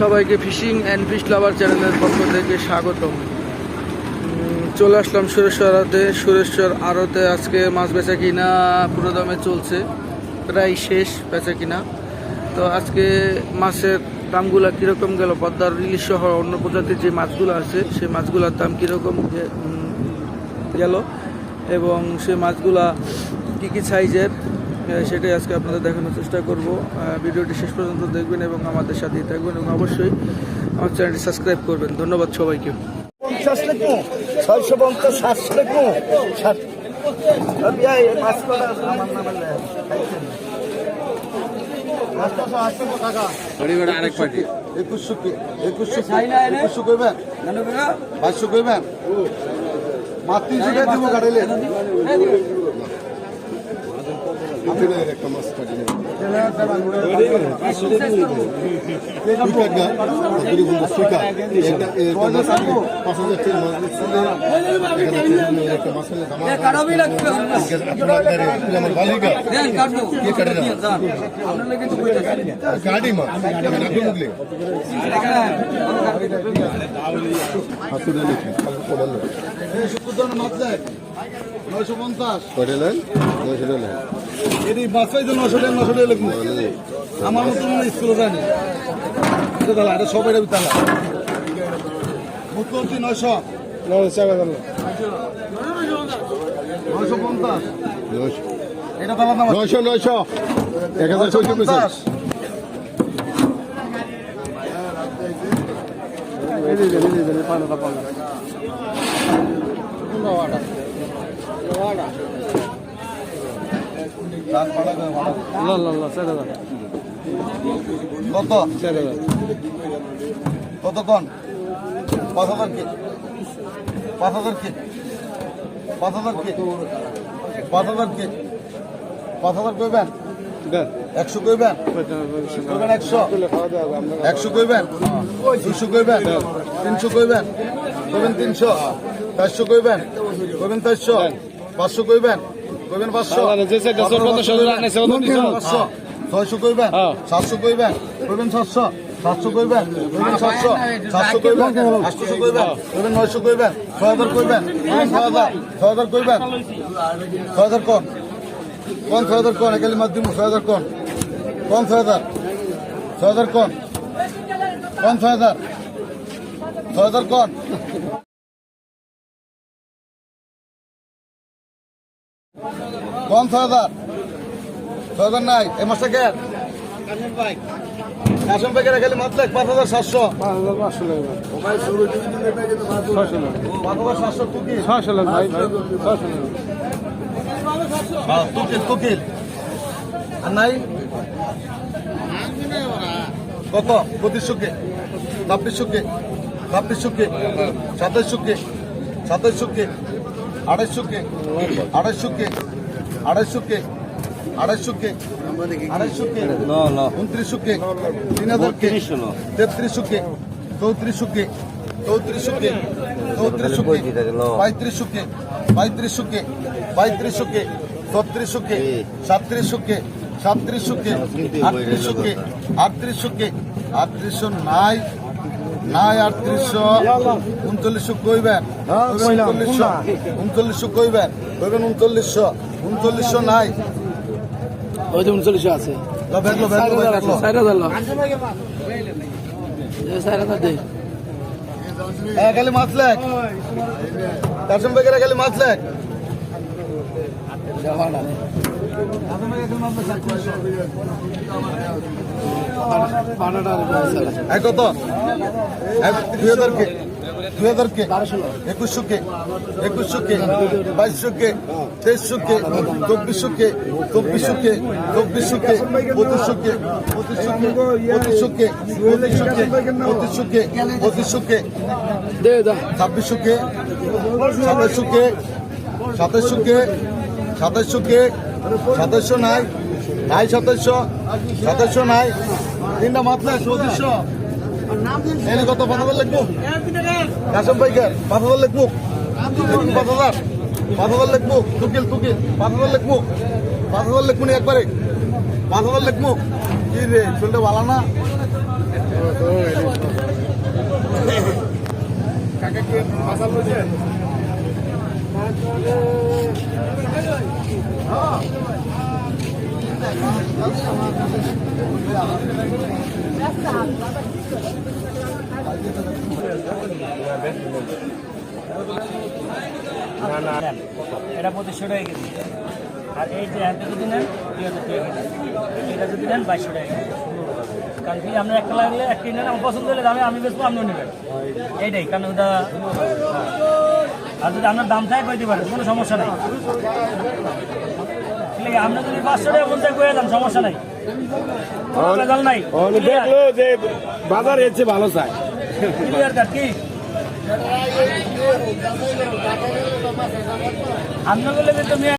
সবাইকে fishing and fish লাভার চ্যানেলের পক্ষ থেকে স্বাগতম। চলে আসলাম সুরেশ্বর আড়তে। সুরেশ্বর আড়তে আজকে মাছ বেচা কিনা পুরো দামে চলছে। প্রায় শেষ বেচা কিনা। তো আজকে মাছের দামগুলা কীরকম গেল? পদ্মার ইলিশ সহ অন্য প্রজাতির যে মাছগুলো আছে, সেই মাছগুলোর দাম কীরকম গেল? এবং সে মাছগুলা কী কী সাইজের? সেটাই আজকে আপনাদের দেখানোর চেষ্টা করব। ভিডিওটি শেষ পর্যন্ত দেখবেন এবং আমাদের সাথেই থাকবেন এবং অবশ্যই আমার চ্যানেলটি সাবস্ক্রাইব করবেন। ধন্যবাদ সবাইকে। পঞ্চাশ লেখো ছয়শো পঞ্চাশ সাতশো লেখো। আটশো, আটশো টাকা। একুশশো কি- একুশশো কি- একুশশো কইবেন বাইশশো কইবেন মাতৃ জুড়ে দিব গাড়িলে একটা মাছ কাটি মাছ কাটে না? গাড়ি মা নাকি মুগলি হাতুড়ে লিখে পড়ালো নয়শো পঞ্চাশ। পড়েলেন নয়শো টাকা এটি বাসাই তো নশো টাকা নশো টাকা লিখব। আমার মতো মনে স্কুলে যায়নি এটা তালা এটা সবাই এটা তালা। মুখ্যমন্ত্রী নয়শো। নয়শো পঞ্চাশ। এটা তালা নয়শো নয়শো। এক হাজার ছয়শো পঞ্চাশ। কত? কত কন পাঁচ হাজার কে? পাঁচ হাজার কে? পাঁচ হাজার কে? পাঁচ হাজার কে? পাঁচ হাজার কইবেন? একশো কইবেন? কইবেন একশো? একশো কইবেন? দুশো কইবেন? তিনশো কইবেন? কইবেন তিনশো? চারশো কইবেন? কইবেন চারশো? পাঁচশো কইবেন? কইবেন পাঁচশো? ছয়শো কইবেন? সাতশো কইবেন? কইবেন সাতশো? সাতশো কইবেন? কইবেন সাতশো? সাতশো কইবেন? আটশোশো কইবেন? কইবেন নয়শো কইবেন? ছয় হাজার কইবেন? কইবেন ছয় হাজার? ছয় হাজার কইবেন? ছয় হাজার কন? কোন ছয় হাজার কোন? একালি মাধ্যম ছয় হাজার কোন? কোন ছয় হাজার? ছয় হাজার কোন? কোন ছয় হাজার? ছয় হাজার কোন? কোন ছয় হাজার। ছয় হাজার নাই এই মাসটা কে? কাশম প্যাকেট একালি মাত্র পাঁচ হাজার সাতশো। পাঁচ হাজার সাতশো টুকি হ্যাঁ, তুকিল তুকিল আর নাই? কত? পঁচিশশো কে ছাব্বিশশো কে ছাব্বিশশো কে সাতাইশশো কে সাতাইশশো কে আড়াইশো কে আড়াইশো কে আড়াইশো কে আড়াইশো কে আড়াইশো কে উনত্রিশশো কে তিন হাজার কে তেত্রিশশো কে চৌত্রিশশো কে চৌত্রিশশো কে চৌত্রিশশো কে পঁয়ত্রিশশো কে পঁয়ত্রিশশো কে পঁয়ত্রিশশো কে ছত্রিশশো কে সাতত্রিশশো কে সাতত্রিশশো কে আটত্রিশশো কে আটত্রিশশো কে আটত্রিশশো নাই। নাই আটত্রিশশো উনচল্লিশশো কইবেন। উনচল্লিশশো উনচল্লিশশো কইবেন। কইবেন উনচল্লিশশো উনচল্লিশশো নাই। ওই যে উনচল্লিশশো আছে। হ্যাঁ, খালি মাছ লেখ। কাশম বেগের খালি মাছ লেখ। এক কত? দুই হাজার কে দুই হাজার কে একুশশো কে একুশশো কে বাইশশো কে তেইশশো কে চব্বিশশো কে চব্বিশশো কে চব্বিশশো কে পঁচিশশো কে পঁচিশশো কে পঁচিশশো কে পঁচিশশো কে পঁচিশশো কে ছাব্বিশশো কে সাতাইশশো কে সাতাইশশো কে সাতাইশশো কে সাতাইশশো নাই নাই সদস্য সদস্য নাই। তিনটা মাত্রা সদস্য। এনে কত পাঁচ হাজার লিখব কাশম পাঁচ হাজার লিখব পাঁচ হাজার। পাঁচ হাজার লিখব তুকিল তুকিল। পাঁচ হাজার লিখব পাঁচ হাজার লিখব নি একবারে? পাঁচ হাজার লিখব কি রে শুনতে ভালো না? এটা পঁচিশশো টাকা কেজি। আর এই যে একটা যদি নেন, দুই হাজার টাকা কেজি। এটা যদি নেন, বাইশশো টাকা কারণ কি আপনার একটা লাগলে একটি নেন, আমার পছন্দ হলে দামে আমি বেশি আপনিও নেবেন। এইটাই, কারণ ওটা আর যদি আপনার দাম থাকে পারেন, কোনো সমস্যা নাই। আপনি যদি পাঁচশো টাকা বলতে কয়ে দেন সমস্যা নাই। নাই। দেখল যে বাজার এসে ভালো চায় কি? মেয়ে